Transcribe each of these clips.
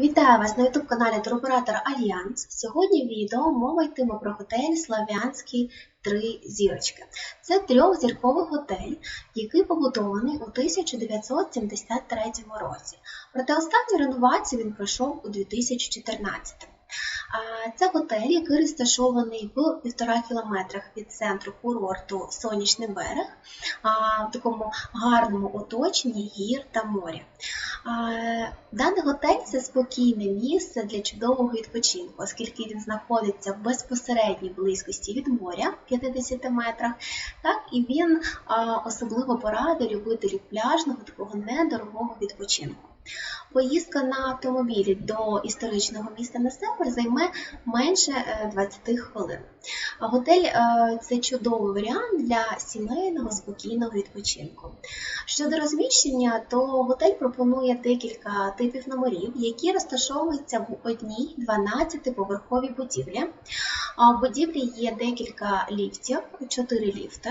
Вітаю вас на youtube каналі Туроператор Альянс. Сьогодні в відео мова йтиме про готель Слав'янський Три зірочки. Це трьохзірковий готель, який побудований у 1973 році. Проте останню реновацію він пройшов у 2014. Це готель, який розташований в півтора кілометрах від центру курорту Сонячний берег, в такому гарному оточенні гір та моря. Даний готель це спокійне місце для чудового відпочинку, оскільки він знаходиться в безпосередній близькості від моря в 50 метрах, так і він особливо порадить любителів пляжного такого недорогого відпочинку. Поїздка на автомобілі до історичного міста Несепер займе менше е, 20 хвилин. Готель е, це чудовий варіант для сімейного спокійного відпочинку. Щодо розміщення, то готель пропонує декілька типів номерів, які розташовуються в одній 12-поверховій будівлі. В будівлі є декілька ліфтів, 4 ліфти,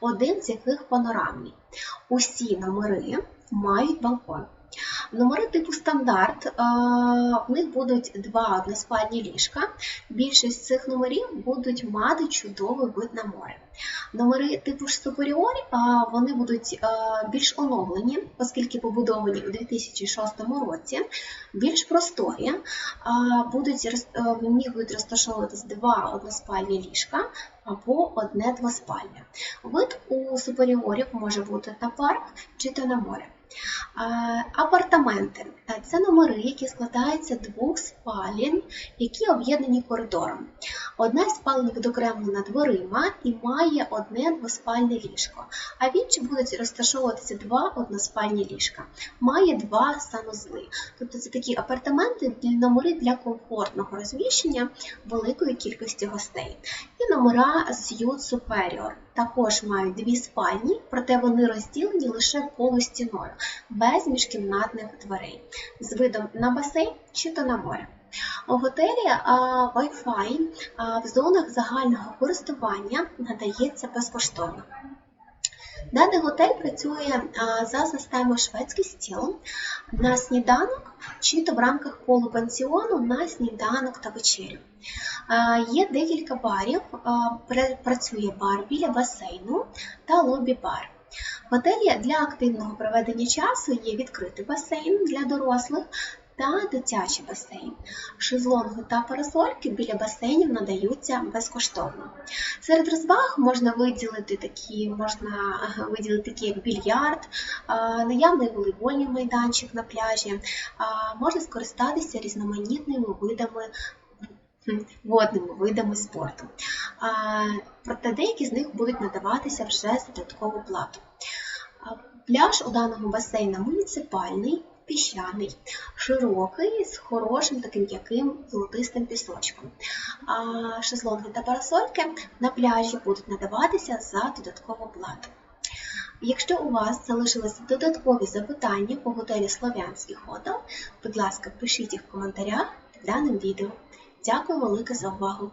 один з яких панорамний. Усі номери мають балкон. Номери типу стандарт, е, в них будуть два односпальні ліжка. Більшість цих номерів будуть мати чудовий вид на море. Номери типу Superior, е, вони будуть е, більш оновлені, оскільки побудовані у 2006 році, більш просторі. Будуть, в них будуть розташовуватись два односпальні ліжка або одне двоспальне. Вид у суперіорів може бути на парк чи то на море. Апартаменти Е, це номери, які складаються двох спалін, які об'єднані коридором. Одна з спалень відокремлена дверима і має одне двоспальне ліжко, а в іншій будуть розташовуватися два односпальні ліжка. Має два санузли. Тобто це такі апартаменти для номери для комфортного розміщення великої кількості гостей. І номера Suite Superior також мають дві спальні, проте вони розділені лише полустіною, без міжкімнатних дверей, з видом на басейн чи то на море. У готелі Wi-Fi в зонах загального користування надається безкоштовно. Даний готель працює за системою шведський стіл на сніданок чи то в рамках полупансіону на сніданок та вечерю. Є декілька барів. Працює бар біля басейну та лобі-бар. В готелі для активного проведення часу є відкритий басейн для дорослих та дитячий басейн. Шезлонги та парасольки біля басейнів надаються безкоштовно. Серед розваг можна виділити такі, можна виділити такі як більярд, наявний волейбольний майданчик на пляжі, можна скористатися різноманітними видами. Водними видами спорту. Проте деякі з них будуть надаватися вже за додаткову плату. Пляж у даному басейну муніципальний, піщаний, широкий, з хорошим таким м'яким золотистим пісочком. А шезлонги та парасольки на пляжі будуть надаватися за додаткову плату. Якщо у вас залишилися додаткові запитання по готелі Слов'янський Хотел, будь ласка, пишіть їх в коментарях під даним відео. Дякую велике за увагу!